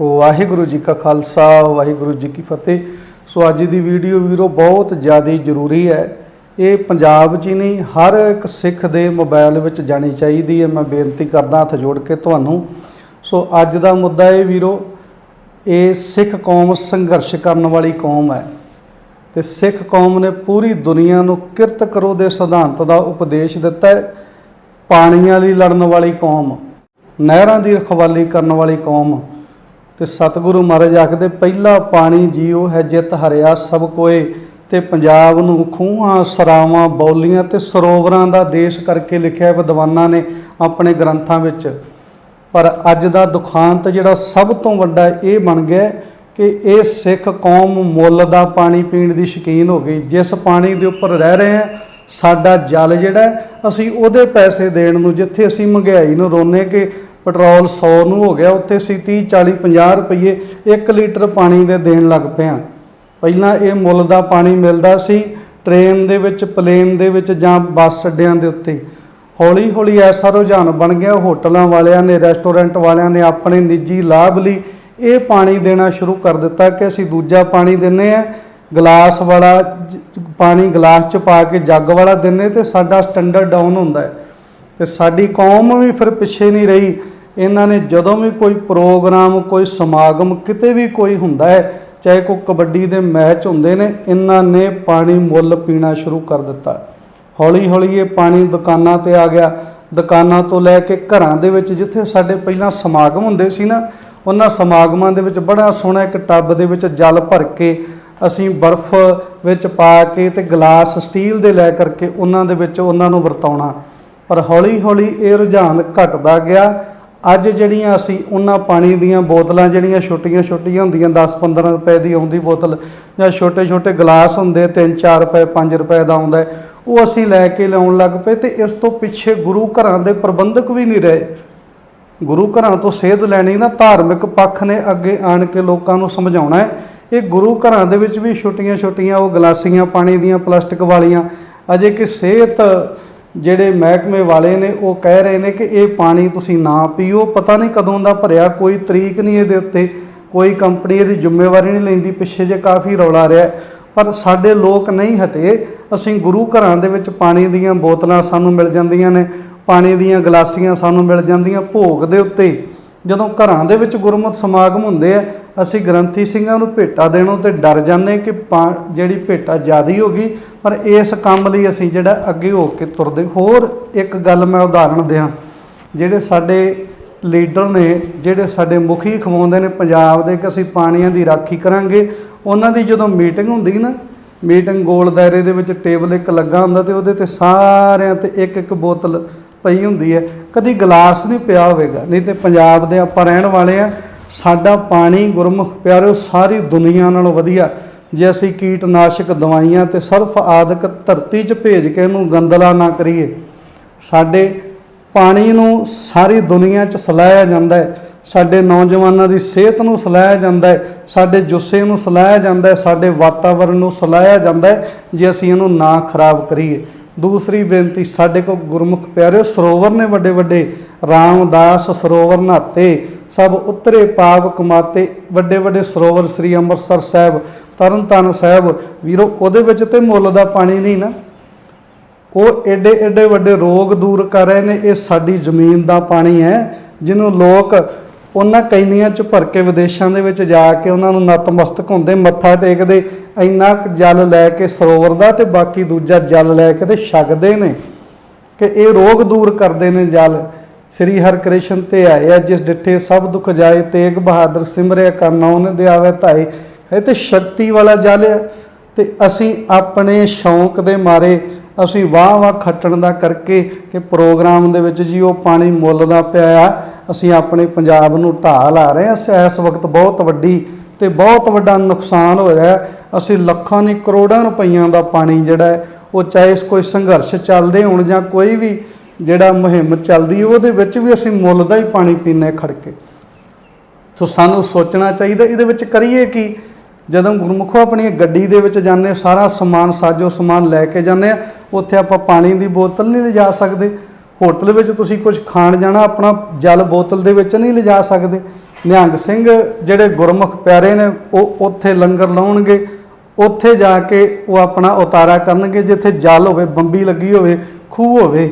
ਵਾਹਿਗੁਰੂ ਜੀ ਕਾ ਖਾਲਸਾ, ਵਾਹਿਗੁਰੂ ਜੀ ਕੀ ਫਤਿਹ। ਸੋ ਅੱਜ ਦੀ ਵੀਡੀਓ ਵੀਰੋ ਬਹੁਤ ਜ਼ਿਆਦਾ ਜ਼ਰੂਰੀ ਹੈ। ਇਹ ਪੰਜਾਬ 'ਚ ਹੀ ਨਹੀਂ, ਹਰ ਇੱਕ ਸਿੱਖ ਦੇ ਮੋਬਾਈਲ ਵਿੱਚ ਜਾਣੀ ਚਾਹੀਦੀ ਹੈ। ਮੈਂ ਬੇਨਤੀ ਕਰਦਾ ਹੱਥ ਜੋੜ ਕੇ ਤੁਹਾਨੂੰ। ਸੋ ਅੱਜ ਦਾ ਮੁੱਦਾ ਇਹ ਵੀਰੋ, ਇਹ ਸਿੱਖ ਕੌਮ ਸੰਘਰਸ਼ ਕਰਨ ਵਾਲੀ ਕੌਮ ਹੈ। ਤੇ ਸਿੱਖ ਕੌਮ ਨੇ ਪੂਰੀ ਦੁਨੀਆ ਨੂੰ ਕਿਰਤ ਕਰੋ ਦੇ ਸਿਧਾਂਤ ਦਾ ਉਪਦੇਸ਼ ਦਿੱਤਾ ਹੈ। ਪਾਣੀਆਂ ਲਈ ਲੜਨ ਵਾਲੀ ਕੌਮ, ਨਹਿਰਾਂ ਦੀ ਰਖਵਾਲੀ ਕਰਨ ਵਾਲੀ ਕੌਮ ਤੇ ਸਤਿਗੁਰੂ ਮਹਾਰਾਜ ਆਖਦੇ, ਪਹਿਲਾ ਪਾਣੀ ਜੀਉ ਹੈ ਜਿਤ ਹਰਿਆ ਸਭ ਕੋਏ। ਤੇ ਪੰਜਾਬ ਨੂੰ ਖੂਹਾਂ, ਸਰਾਵਾਂ, ਬੌਲੀਆਂ ਤੇ ਸਰੋਵਰਾਂ ਦਾ ਦੇਸ਼ ਕਰਕੇ ਲਿਖਿਆ ਵਿਦਵਾਨਾਂ ਨੇ ਆਪਣੇ ਗ੍ਰੰਥਾਂ ਵਿੱਚ। ਪਰ ਅੱਜ ਦਾ ਦੁਖਾਂਤ ਜਿਹੜਾ ਸਭ ਤੋਂ ਵੱਡਾ ਇਹ ਬਣ ਗਿਆ ਕਿ ਇਹ ਸਿੱਖ ਕੌਮ ਮੁੱਲ ਦਾ ਪਾਣੀ ਪੀਣ ਦੀ ਸ਼ੌਕੀਨ ਹੋ ਗਈ। ਜਿਸ ਪਾਣੀ ਦੇ ਉੱਪਰ ਰਹਿ ਰਹੇ ਹਾਂ, ਸਾਡਾ ਜਲ ਜਿਹੜਾ, ਅਸੀਂ ਉਹਦੇ ਪੈਸੇ ਦੇਣ ਨੂੰ ਜਿੱਥੇ ਅਸੀਂ ਮਹਿੰਗਾਈ ਨੂੰ ਰੋਨੇ ਕਿ ਪੈਟਰੋਲ 100 ਨੂੰ ਹੋ ਗਿਆ, ਉੱਥੇ ਅਸੀਂ 30 40 50 ਰੁਪਏ 1 ਲੀਟਰ ਪਾਣੀ ਦੇ ਦੇਣ ਲੱਗ ਪਏ ਹਾਂ ਪਹਿਲਾਂ ਇਹ ਮੁੱਲ ਦਾ ਪਾਣੀ ਮਿਲਦਾ ਸੀ ਟ੍ਰੇਨ ਦੇ ਵਿੱਚ, ਪਲੇਨ ਦੇ ਵਿੱਚ ਜਾਂ ਬੱਸ ਅੱਡਿਆਂ ਦੇ ਉੱਤੇ। ਹੌਲੀ ਹੌਲੀ ਐਸਾ ਰੁਝਾਨ ਬਣ ਗਿਆ, ਹੋਟਲਾਂ ਵਾਲਿਆਂ ਨੇ, ਰੈਸਟੋਰੈਂਟ ਵਾਲਿਆਂ ਨੇ ਆਪਣੇ ਨਿੱਜੀ ਲਾਭ ਲਈ ਇਹ ਪਾਣੀ ਦੇਣਾ ਸ਼ੁਰੂ ਕਰ ਦਿੱਤਾ ਕਿ ਅਸੀਂ ਦੂਜਾ ਪਾਣੀ ਦਿੰਨੇ ਆ, ਗਲਾਸ ਵਾਲਾ ਪਾਣੀ ਗਲਾਸ 'ਚ ਪਾ ਕੇ ਜੱਗ ਵਾਲਾ ਦਿੰਨੇ ਤੇ ਸਾਡਾ ਸਟੈਂਡਰਡ ਡਾਊਨ ਹੁੰਦਾ ਹੈ। ਤੇ ਸਾਡੀ ਕੌਮ ਵੀ ਫਿਰ ਪਿੱਛੇ ਨਹੀਂ ਰਹੀ। ਇਹਨਾਂ ਨੇ ਜਦੋਂ ਵੀ ਕੋਈ ਪ੍ਰੋਗਰਾਮ, ਕੋਈ ਸਮਾਗਮ ਕਿਤੇ ਵੀ ਕੋਈ ਹੁੰਦਾ ਹੈ, ਚਾਹੇ ਕੋਈ ਕਬੱਡੀ ਦੇ ਮੈਚ ਹੁੰਦੇ ਨੇ, ਇਹਨਾਂ ਨੇ ਪਾਣੀ ਮੁੱਲ ਪੀਣਾ ਸ਼ੁਰੂ ਕਰ ਦਿੱਤਾ। ਹੌਲੀ ਹੌਲੀ ਇਹ ਪਾਣੀ ਦੁਕਾਨਾਂ ਤੇ ਆ ਗਿਆ। ਦੁਕਾਨਾਂ ਤੋਂ ਲੈ ਕੇ ਘਰਾਂ ਦੇ ਵਿੱਚ ਜਿੱਥੇ ਸਾਡੇ ਪਹਿਲਾਂ ਸਮਾਗਮ ਹੁੰਦੇ ਸੀ ਨਾ, ਉਹਨਾਂ ਸਮਾਗਮਾਂ ਦੇ ਵਿੱਚ ਬੜਾ ਸੋਹਣਾ ਇੱਕ ਟੱਬ ਦੇ ਵਿੱਚ ਜਲ ਭਰ ਕੇ ਅਸੀਂ ਬਰਫ਼ ਵਿੱਚ ਪਾ ਕੇ ਤੇ ਗਲਾਸ ਸਟੀਲ ਦੇ ਲੈ ਕਰਕੇ ਉਹਨਾਂ ਦੇ ਵਿੱਚ ਉਹਨਾਂ ਨੂੰ ਵਰਤਾਉਣਾ। ਪਰ ਹੌਲੀ ਹੌਲੀ ਇਹ ਰੁਝਾਨ ਘਟਦਾ ਗਿਆ। ਅੱਜ ਜਿਹੜੀਆਂ ਅਸੀਂ ਉਹਨਾਂ ਪਾਣੀ ਦੀਆਂ ਬੋਤਲਾਂ ਜਿਹੜੀਆਂ ਛੋਟੀਆਂ ਛੋਟੀਆਂ ਹੁੰਦੀਆਂ 10-15 ਰੁਪਏ ਦੀ ਆਉਂਦੀ ਬੋਤਲ ਜਾਂ ਛੋਟੇ-ਛੋਟੇ ਗਲਾਸ ਹੁੰਦੇ 3-4 ਰੁਪਏ 5 ਰੁਪਏ ਦਾ ਆਉਂਦਾ ਉਹ ਅਸੀਂ ਲੈ ਕੇ ਲਿਆਉਣ ਲੱਗ ਪਏ ਤੇ ਇਸ ਤੋਂ ਪਿੱਛੇ ਗੁਰੂ ਘਰਾਂ ਦੇ ਪ੍ਰਬੰਧਕ ਵੀ ਨਹੀਂ ਰਹੇ। ਗੁਰੂ ਘਰਾਂ ਤੋਂ ਸੇਧ ਲੈਣੀ ਨਾ ਧਾਰਮਿਕ ਪੱਖ ਨੇ ਅੱਗੇ ਆਣ ਕੇ ਲੋਕਾਂ ਨੂੰ ਸਮਝਾਉਣਾ ਹੈ। ਇਹ ਗੁਰੂ ਘਰਾਂ ਦੇ ਵਿੱਚ ਵੀ ਛੋਟੀਆਂ-ਛੋਟੀਆਂ ਉਹ ਗਲਾਸੀਆਂ ਪਾਣੀ ਦੀਆਂ, ਪਲਾਸਟਿਕ ਵਾਲੀਆਂ, ਅਜੇ ਕਿ ਸਿਹਤ ਜਿਹੜੇ ਮਹਿਕਮੇ ਵਾਲੇ ਨੇ, ਉਹ ਕਹਿ ਰਹੇ ਨੇ ਕਿ ਇਹ ਪਾਣੀ ਤੁਸੀਂ ਨਾ ਪੀਓ। ਪਤਾ ਨਹੀਂ ਕਦੋਂ ਦਾ ਭਰਿਆ, ਕੋਈ ਤਰੀਕ ਨਹੀਂ ਇਹਦੇ ਉੱਤੇ, ਕੋਈ ਕੰਪਨੀ ਇਹਦੀ ਜ਼ਿੰਮੇਵਾਰੀ ਨਹੀਂ ਲੈਂਦੀ, ਪਿੱਛੇ ਜੇ ਕਾਫੀ ਰੌਲਾ ਰਿਹਾ। ਪਰ ਸਾਡੇ ਲੋਕ ਨਹੀਂ ਹਟੇ। ਅਸੀਂ ਗੁਰੂ ਘਰਾਂ ਦੇ ਵਿੱਚ ਪਾਣੀ ਦੀਆਂ ਬੋਤਲਾਂ ਸਾਨੂੰ ਮਿਲ ਜਾਂਦੀਆਂ ਨੇ, ਪਾਣੀ ਦੀਆਂ ਗਲਾਸੀਆਂ ਸਾਨੂੰ ਮਿਲ ਜਾਂਦੀਆਂ, ਭੋਗ ਦੇ ਉੱਤੇ ਜਦੋਂ ਘਰਾਂ ਦੇ ਵਿੱਚ ਗੁਰਮਤ ਸਮਾਗਮ ਹੁੰਦੇ ਆ, ਅਸੀਂ ਗ੍ਰੰਥੀ ਸਿੰਘਾਂ ਨੂੰ ਭੇਟਾ ਦੇਣੋਂ ਤੇ ਡਰ ਜਾਂਦੇ ਕਿ ਪਾ- ਜਿਹੜੀ ਭੇਟਾ ਜ਼ਿਆਦੀ ਹੋ ਗਈ, ਪਰ ਇਸ ਕੰਮ ਲਈ ਅਸੀਂ ਜਿਹੜਾ ਅੱਗੇ ਹੋ ਕੇ ਤੁਰਦੇ ਹੋਰ ਇੱਕ ਗੱਲ ਮੈਂ ਉਦਾਹਰਣ ਦਿਆਂ, ਜਿਹੜੇ ਸਾਡੇ ਲੀਡਰ ਨੇ, ਜਿਹੜੇ ਸਾਡੇ ਮੁਖੀ ਖਵਾਉਂਦੇ ਨੇ ਪੰਜਾਬ ਦੇ ਕਿ ਅਸੀਂ ਪਾਣੀਆਂ ਦੀ ਰਾਖੀ ਕਰਾਂਗੇ, ਉਹਨਾਂ ਦੀ ਜਦੋਂ ਮੀਟਿੰਗ ਹੁੰਦੀ ਨਾ, ਮੀਟਿੰਗ ਗੋਲ ਦਾਇਰੇ ਦੇ ਵਿੱਚ ਟੇਬਲ ਇੱਕ ਲੱਗਾ ਹੁੰਦਾ ਤੇ ਉਹਦੇ ਤੇ ਸਾਰਿਆਂ ਤੇ ਇੱਕ ਇੱਕ ਬੋਤਲ ਪਈ ਹੁੰਦੀ ਹੈ, ਕਦੀ ਗਲਾਸ ਨਹੀਂ ਪਿਆ ਹੋਵੇਗਾ, ਨਹੀਂ ਤੇ ਪੰਜਾਬ ਦੇ ਆਪਾਂ ਰਹਿਣ ਵਾਲੇ ਆ ਸਾਡਾ ਪਾਣੀ ਗੁਰਮੁਖ ਪਿਆਰਿਓ, ਸਾਰੀ ਦੁਨੀਆ ਨਾਲੋਂ ਵਧੀਆ। ਜੇ ਅਸੀਂ ਕੀਟਨਾਸ਼ਕ ਦਵਾਈਆਂ ਤੇ ਸਰਫ ਆਦਿਕ ਧਰਤੀ 'ਚ ਭੇਜ ਕੇ ਇਹਨੂੰ ਗੰਦਲਾ ਨਾ ਕਰੀਏ, ਸਾਡੇ ਪਾਣੀ ਨੂੰ ਸਾਰੀ ਦੁਨੀਆ 'ਚ ਸਲਾਹਿਆ ਜਾਂਦਾ ਹੈ, ਸਾਡੇ ਨੌਜਵਾਨਾਂ ਦੀ ਸਿਹਤ ਨੂੰ ਸਲਾਹਿਆ ਜਾਂਦਾ ਹੈ, ਸਾਡੇ ਜੁੱਸੇ ਨੂੰ ਸਲਾਹਿਆ ਜਾਂਦਾ ਹੈ, ਸਾਡੇ ਵਾਤਾਵਰਣ ਨੂੰ ਸਲਾਹਿਆ ਜਾਂਦਾ ਹੈ, ਜੇ ਅਸੀਂ ਇਹਨੂੰ ਨਾ ਖਰਾਬ ਕਰੀਏ। ਦੂਸਰੀ ਬੇਨਤੀ, ਸਾਡੇ ਕੋਲ ਗੁਰਮੁਖ ਪਿਆਰਿਓ, ਸਰੋਵਰ ਨੇ ਵੱਡੇ ਵੱਡੇ ਰਾਮਦਾਸ ਸਰੋਵਰ ਨਹਾਤੇ, ਸਭ ਉਤਰੇ ਪਾਪ ਕਮਾਤੇ, ਵੱਡੇ ਵੱਡੇ ਸਰੋਵਰ ਸ੍ਰੀ ਅੰਮ੍ਰਿਤਸਰ ਸਾਹਿਬ ਤਰਨਤਾਰਨ ਸਾਹਿਬ। ਵੀਰੋ, ਉਹਦੇ ਵਿੱਚ ਤੇ ਮੁੱਲ ਦਾ ਪਾਣੀ ਨਹੀਂ ਨਾ। ਉਹ ਏਡੇ ਏਡੇ ਵੱਡੇ ਰੋਗ ਦੂਰ ਕਰ ਰਹੇ ਨੇ, ਇਹ ਸਾਡੀ ਜ਼ਮੀਨ ਦਾ ਪਾਣੀ ਹੈ, ਜਿਹਨੂੰ ਲੋਕ ਉਹਨਾਂ ਕੈਨੀਆਂ ਚ ਭਰ ਕੇ ਵਿਦੇਸ਼ਾਂ ਦੇ ਵਿੱਚ ਜਾ ਕੇ ਉਹਨਾਂ ਨੂੰ ਨਤਮਸਤਕ ਹੁੰਦੇ, ਮੱਥਾ ਟੇਕਦੇ, ਇੰਨਾ ਕੁ ਜਲ ਲੈ ਕੇ ਸਰੋਵਰ ਦਾ ਤੇ ਬਾਕੀ ਦੂਜਾ ਜਲ ਲੈ ਕੇ ਤੇ ਛਕਦੇ ਨੇ ਕਿ ਇਹ ਰੋਗ ਦੂਰ ਕਰਦੇ ਨੇ ਜਲ। ਸ੍ਰੀ ਹਰਿਕ੍ਰਿਸ਼ਨ ਤੇ ਆਏ ਆ, ਜਿਸ ਡਿੱਠੇ ਸਭ ਦੁੱਖ ਜਾਏ, ਤੇਗ ਬਹਾਦਰ ਸਿਮਰਿਆ ਕਰਨਾ ਉਹਨੇ ਦੇ ਆਵੇ ਧਾਏ। ਇਹ ਤੇ ਸ਼ਕਤੀ ਵਾਲਾ ਜਲ ਹੈ ਤੇ ਅਸੀਂ ਆਪਣੇ ਸ਼ੌਂਕ ਦੇ ਮਾਰੇ, ਅਸੀਂ ਵਾਹ ਵਾਹ ਖੱਟਣ ਦਾ ਕਰਕੇ ਕਿ ਪ੍ਰੋਗਰਾਮ ਦੇ ਵਿੱਚ ਜੀ ਉਹ ਪਾਣੀ ਮੁੱਲ ਦਾ ਪਿਆ ਆ। ਅਸੀਂ ਆਪਣੇ ਪੰਜਾਬ ਨੂੰ ਢਾਹ ਲਾ ਰਹੇ ਹਾਂ। ਇਸ ਵਕਤ ਬਹੁਤ ਵੱਡੀ ਤੇ ਬਹੁਤ ਵੱਡਾ ਨੁਕਸਾਨ ਹੋਇਆ ਹੈ। ਅਸੀਂ ਲੱਖਾਂ ਨਹੀਂ, ਕਰੋੜਾਂ ਰੁਪਈਆਂ ਦਾ ਪਾਣੀ ਜਿਹੜਾ ਹੈ, ਉਹ ਚਾਹੇ ਕੋਈ ਸੰਘਰਸ਼ ਚੱਲਦੇ ਹੋਣ ਜਾਂ ਕੋਈ ਵੀ ਜਿਹੜਾ ਮੁਹਿੰਮ ਚੱਲਦੀ, ਉਹਦੇ ਵਿੱਚ ਵੀ ਅਸੀਂ ਮੁੱਲ ਦਾ ਹੀ ਪਾਣੀ ਪੀਂਦੇ ਖੜ ਕੇ। ਸੋ ਸਾਨੂੰ ਸੋਚਣਾ ਚਾਹੀਦਾ, ਇਹਦੇ ਵਿੱਚ ਕਰੀਏ ਕੀ? ਜਦੋਂ ਗੁਰਮੁਖੋ ਆਪਣੀ ਗੱਡੀ ਦੇ ਵਿੱਚ ਜਾਂਦੇ ਸਾਰਾ ਸਮਾਨ, ਸਾਜੋ ਸਮਾਨ ਲੈ ਕੇ ਜਾਂਦੇ ਆ ਉੱਥੇ ਆਪਾਂ ਪਾਣੀ ਦੀ ਬੋਤਲ ਨਹੀਂ ਲਿਜਾ ਸਕਦੇ। ਹੋਟਲ ਵਿੱਚ ਤੁਸੀਂ ਕੁਝ ਖਾਣ ਜਾਣਾ, ਆਪਣਾ ਜਲ ਬੋਤਲ ਦੇ ਵਿੱਚ ਨਹੀਂ ਲਿਜਾ ਸਕਦੇ। ਨਿਹੰਗ ਸਿੰਘ ਜਿਹੜੇ ਗੁਰਮੁਖ ਪਿਆਰੇ ਨੇ, ਉਹ ਉੱਥੇ ਲੰਗਰ ਲਾਉਣਗੇ। ਉੱਥੇ ਜਾ ਕੇ ਉਹ ਆਪਣਾ ਉਤਾਰਾ ਕਰਨਗੇ, ਜਿੱਥੇ ਜਲ ਹੋਵੇ, ਬੰਬੀ ਲੱਗੀ ਹੋਵੇ, ਖੂਹ ਹੋਵੇ,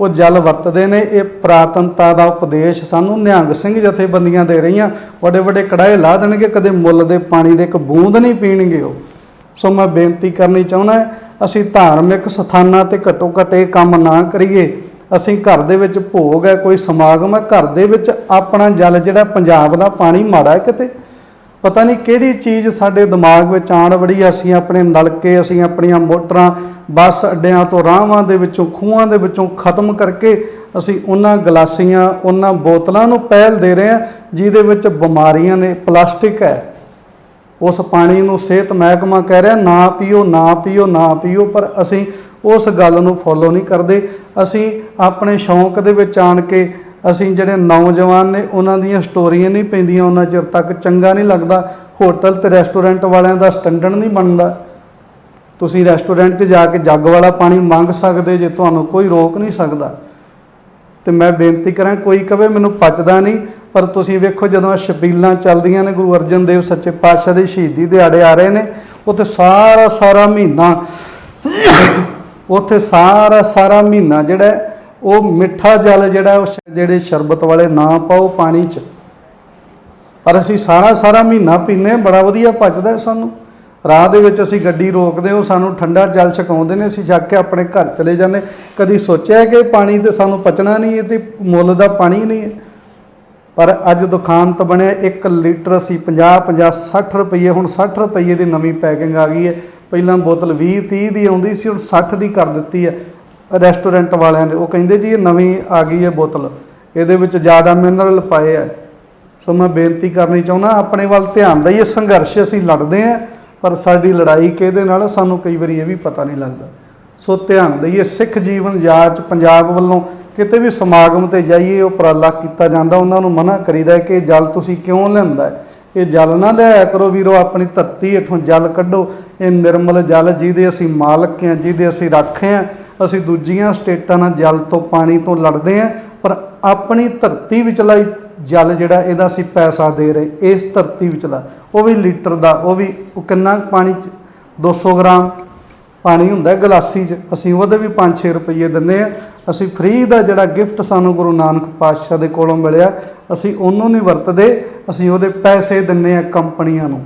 ਉਹ ਜਲ ਵਰਤਦੇ ਨੇ। ਇਹ ਪ੍ਰਾਤਨਤਾ ਦਾ ਉਪਦੇਸ਼ ਸਾਨੂੰ ਨਿਹੰਗ ਸਿੰਘ ਜਥੇਬੰਦੀਆਂ ਦੇ ਰਹੀਆਂ। ਵੱਡੇ ਵੱਡੇ ਕੜਾਏ ਲਾ ਦੇਣਗੇ, ਕਦੇ ਮੁੱਲ ਦੇ ਪਾਣੀ ਦੇ ਇੱਕ ਬੂੰਦ ਨਹੀਂ ਪੀਣਗੇ ਉਹ। ਸੋ ਮੈਂ ਬੇਨਤੀ ਕਰਨੀ ਚਾਹੁੰਦਾ, ਅਸੀਂ ਧਾਰਮਿਕ ਸਥਾਨਾਂ ਤੇ ਘੱਟੋ ਘੱਟ ਇਹ ਕੰਮ ਨਾ ਕਰੀਏ। ਅਸੀਂ ਘਰ ਦੇ ਵਿੱਚ ਭੋਗ ਹੈ, ਕੋਈ ਸਮਾਗਮ ਹੈ, ਘਰ ਦੇ ਵਿੱਚ ਆਪਣਾ ਜਲ ਜਿਹੜਾ ਪੰਜਾਬ ਦਾ ਪਾਣੀ ਮਾੜਾ ਹੈ ਕਿਤੇ। ਪਤਾ ਨਹੀਂ ਕਿਹੜੀ ਚੀਜ਼ ਸਾਡੇ ਦਿਮਾਗ ਵਿੱਚ ਆਣ ਵੜੀ ਅਸੀਂ ਆਪਣੇ ਨਲਕੇ, ਅਸੀਂ ਆਪਣੀਆਂ ਮੋਟਰਾਂ, ਬੱਸ ਅੱਡਿਆਂ ਤੋਂ ਰਾਹਾਂ ਦੇ ਵਿੱਚੋਂ, ਖੂਹਾਂ ਦੇ ਵਿੱਚੋਂ ਖਤਮ ਕਰਕੇ ਅਸੀਂ ਉਹਨਾਂ ਗਲਾਸੀਆਂ, ਉਹਨਾਂ ਬੋਤਲਾਂ ਨੂੰ ਪਹਿਲ ਦੇ ਰਹੇ ਹਾਂ, ਜਿਹਦੇ ਵਿੱਚ ਬਿਮਾਰੀਆਂ ਨੇ, ਪਲਾਸਟਿਕ ਹੈ। ਉਸ ਪਾਣੀ ਨੂੰ ਸਿਹਤ ਮਹਿਕਮਾ ਕਹਿ ਰਿਹਾ, ਨਾ ਪੀਓ ਨਾ ਪੀਓ ਨਾ ਪੀਓ, ਪਰ ਅਸੀਂ ਉਸ ਗੱਲ ਨੂੰ ਫੋਲੋ ਨਹੀਂ ਕਰਦੇ। ਅਸੀਂ ਆਪਣੇ ਸ਼ੌਂਕ ਦੇ ਵਿੱਚ ਆਣ ਕੇ ਅਸੀਂ ਜਿਹੜੇ ਨੌਜਵਾਨ ਨੇ, ਉਹਨਾਂ ਦੀਆਂ ਸਟੋਰੀਆਂ ਨਹੀਂ ਪੈਂਦੀਆਂ, ਉਹਨਾਂ ਚਿਰ ਤੱਕ ਚੰਗਾ ਨਹੀਂ ਲੱਗਦਾ। ਹੋਟਲ ਤੇ ਰੈਸਟੋਰੈਂਟ ਵਾਲਿਆਂ ਦਾ ਸਟੈਂਡਰਡ ਨਹੀਂ ਬਣਦਾ। ਤੁਸੀਂ ਰੈਸਟੋਰੈਂਟ 'ਚ ਜਾ ਕੇ ਜੱਗ ਵਾਲਾ ਪਾਣੀ ਮੰਗ ਸਕਦੇ ਜੇ, ਤੁਹਾਨੂੰ ਕੋਈ ਰੋਕ ਨਹੀਂ ਸਕਦਾ। ਤੇ ਮੈਂ ਬੇਨਤੀ ਕਰਾਂ, ਕੋਈ ਕਵੇ ਮੈਨੂੰ ਪਚਦਾ ਨਹੀਂ। ਪਰ ਤੁਸੀਂ ਵੇਖੋ ਜਦੋਂ ਸ਼ਬੀਲਾਂ ਚੱਲਦੀਆਂ ਨੇ, ਗੁਰੂ ਅਰਜਨ ਦੇਵ ਸੱਚੇ ਪਾਤਸ਼ਾਹ ਦੇ ਸ਼ਹੀਦੀ ਦਿਹਾੜੇ ਆ ਰਹੇ ਨੇ, ਉੱਥੇ ਸਾਰਾ ਸਾਰਾ ਮਹੀਨਾ, ਉੱਥੇ ਸਾਰਾ ਸਾਰਾ ਮਹੀਨਾ ਜਿਹੜਾ ਉਹ ਮਿੱਠਾ ਜਲ ਜਿਹੜਾ ਉਹ ਜਿਹੜੇ ਸ਼ਰਬਤ ਵਾਲੇ ਨਾ ਪਾਓ ਪਾਣੀ 'ਚ। ਪਰ ਅਸੀਂ ਸਾਰਾ ਸਾਰਾ ਮਹੀਨਾ ਪੀਂਦੇ ਹਾਂ, ਬੜਾ ਵਧੀਆ ਪਚਦਾ ਸਾਨੂੰ। ਰਾਹ ਦੇ ਵਿੱਚ ਅਸੀਂ ਗੱਡੀ ਰੋਕਦੇ ਉਹ ਸਾਨੂੰ ਠੰਡਾ ਜਲ ਛਕਾਉਂਦੇ ਨੇ, ਅਸੀਂ ਜਾ ਕੇ ਆਪਣੇ ਘਰ ਚਲੇ ਜਾਂਦੇ ਕਦੀ ਸੋਚਿਆ ਕਿ ਪਾਣੀ ਤੇ ਸਾਨੂੰ ਪਚਣਾ ਨਹੀਂ, ਇਹ ਤੇ ਮੁੱਲ ਦਾ ਪਾਣੀ ਨਹੀਂ ਹੈ। ਪਰ ਅੱਜ ਦੁਕਾਨ ਤੋਂ ਬਣਿਆ 1 ਲੀਟਰ ਅਸੀਂ 50 50 60 ਰੁਪਏ ਹੁਣ 60 ਰੁਪਏ ਦੀ ਨਵੀਂ ਪੈਕਿੰਗ ਆ ਗਈ ਹੈ। ਪਹਿਲਾਂ ਬੋਤਲ 20 30 ਦੀ ਆਉਂਦੀ ਸੀ, ਹੁਣ 60 ਦੀ ਕਰ ਦਿੱਤੀ ਹੈ ਰੈਸਟੋਰੈਂਟ ਵਾਲਿਆਂ ਨੇ। ਉਹ ਕਹਿੰਦੇ ਜੀ, ਇਹ ਨਵੀਂ ਆ ਗਈ ਹੈ ਬੋਤਲ। ਇਹਦੇ ਵਿੱਚ ਜ਼ਿਆਦਾ ਮਿਨਰਲ ਪਾਏ ਆ ਸੋ ਮੈਂ ਬੇਨਤੀ ਕਰਨੀ ਚਾਹੁੰਦਾ, ਆਪਣੇ ਵੱਲ ਧਿਆਨ ਦਈਏ। ਸੰਘਰਸ਼ ਅਸੀਂ ਲੜਦੇ ਆਂ ਪਰ ਸਾਡੀ ਲੜਾਈ ਕਿਹਦੇ ਨਾਲ ਸਾਨੂੰ ਕਈ ਵਾਰੀ ਇਹ ਵੀ ਪਤਾ ਨਹੀਂ ਲੱਗਦਾ। ਸੋ ਧਿਆਨ ਦਈਏ, ਸਿੱਖ ਜੀਵਨ ਜਾਂਚ ਪੰਜਾਬ ਵੱਲੋਂ ਕਿਤੇ ਵੀ ਸਮਾਗਮ ਤੇ ਜਾਈਏ ਉਪਰਾਲਾ ਕੀਤਾ ਜਾਂਦਾ, ਉਹਨਾਂ ਨੂੰ ਮਨਾ ਕਰੀਦਾ ਕਿ ਇਹ ਜਲ ਤੁਸੀਂ ਕਿਉਂ ਲੈਂਦਾ ਇਹ ਜਲ ਨਾ ਲਿਆਇਆ ਕਰੋ ਵੀਰੋ, ਆਪਣੀ ਧਰਤੀ ਹੇਠੋਂ ਜਲ ਕੱਢੋ। ਇਹ ਨਿਰਮਲ ਜਲ ਜਿਹਦੇ ਅਸੀਂ ਮਾਲਕ ਹਾਂ, ਜਿਹਦੇ ਅਸੀਂ ਰਾਖੇ ਹਾਂ, ਅਸੀਂ ਦੂਜੀਆਂ ਸਟੇਟਾਂ ਨਾਲ ਜਲ ਤੋਂ ਪਾਣੀ ਤੋਂ ਲੜਦੇ ਹਾਂ, ਪਰ ਆਪਣੀ ਧਰਤੀ ਵਿਚਲਾ ਹੀ ਜਲ ਜਿਹੜਾ, ਇਹਦਾ ਅਸੀਂ ਪੈਸਾ ਦੇ ਰਹੇ ਇਸ ਧਰਤੀ ਵਿਚਲਾ, ਉਹ ਵੀ ਲੀਟਰ ਦਾ, ਉਹ ਵੀ, ਉਹ ਕਿੰਨਾ ਕੁ ਪਾਣੀ ਚ? 200 ਗ੍ਰਾਮ। ਪਾਣੀ ਹੁੰਦਾ ਗਲਾਸੀ 'ਚ। ਅਸੀਂ ਉਹਦੇ ਵੀ 5-6 ਰੁਪਏ ਦਿੰਨੇ ਆ ਅਸੀਂ ਫ੍ਰੀ ਦਾ ਜਿਹੜਾ ਗਿਫਟ ਸਾਨੂੰ ਗੁਰੂ ਨਾਨਕ ਪਾਤਸ਼ਾਹ ਦੇ ਕੋਲੋਂ ਮਿਲਿਆ, ਅਸੀਂ ਉਹਨੂੰ ਨਹੀਂ ਵਰਤਦੇ। ਅਸੀਂ ਉਹਦੇ ਪੈਸੇ ਦਿੰਨੇ ਆ ਕੰਪਨੀਆਂ ਨੂੰ।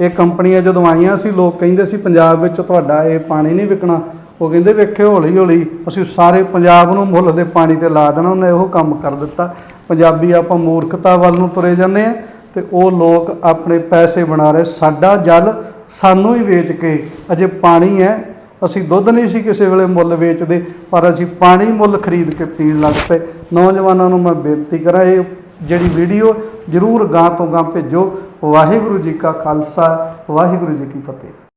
ਇਹ ਕੰਪਨੀਆਂ ਜਦੋਂ ਆਈਆਂ ਸੀ ਲੋਕ ਕਹਿੰਦੇ ਸੀ, ਪੰਜਾਬ ਵਿੱਚ ਤੁਹਾਡਾ ਇਹ ਪਾਣੀ ਨਹੀਂ ਵਿਕਣਾ। ਉਹ ਕਹਿੰਦੇ, ਵੇਖਿਓ ਹੌਲੀ ਹੌਲੀ ਅਸੀਂ ਸਾਰੇ ਪੰਜਾਬ ਨੂੰ ਮੁੱਲ ਦੇ ਪਾਣੀ ਤੇ ਲਾ ਦੇਣਾ। ਉਹਨੇ ਉਹ ਕੰਮ ਕਰ ਦਿੱਤਾ। ਪੰਜਾਬੀ ਆਪਾਂ ਮੂਰਖਤਾ ਵੱਲ ਨੂੰ ਤੁਰੇ ਜਾਂਦੇ ਆ ਤੇ ਉਹ ਲੋਕ ਆਪਣੇ ਪੈਸੇ ਬਣਾ ਰਹੇ। ਸਾਡਾ ਜਲ ਸਾਨੂੰ ਹੀ ਵੇਚ ਕੇ ਅਜੇ ਪਾਣੀ ਹੈ। ਅਸੀਂ ਦੁੱਧ ਨਹੀਂ ਸੀ ਕਿਸੇ ਵੇਲੇ ਮੁੱਲ ਵੇਚਦੇ, ਪਰ ਅਸੀਂ ਪਾਣੀ ਮੁੱਲ ਖਰੀਦ ਕੇ ਪੀਣ ਲੱਗ ਪਏ। ਨੌਜਵਾਨਾਂ ਨੂੰ ਮੈਂ ਬੇਨਤੀ ਕਰਾਂ, ਇਹ ਜਿਹੜੀ ਵੀਡੀਓ ਜਰੂਰ ਗਾਂ ਤੋਂ ਗਾਂ ਭੇਜੋ। ਵਾਹਿਗੁਰੂ ਜੀ ਕਾ ਖਾਲਸਾ, ਵਾਹਿਗੁਰੂ ਜੀ ਕੀ ਫਤਿਹ।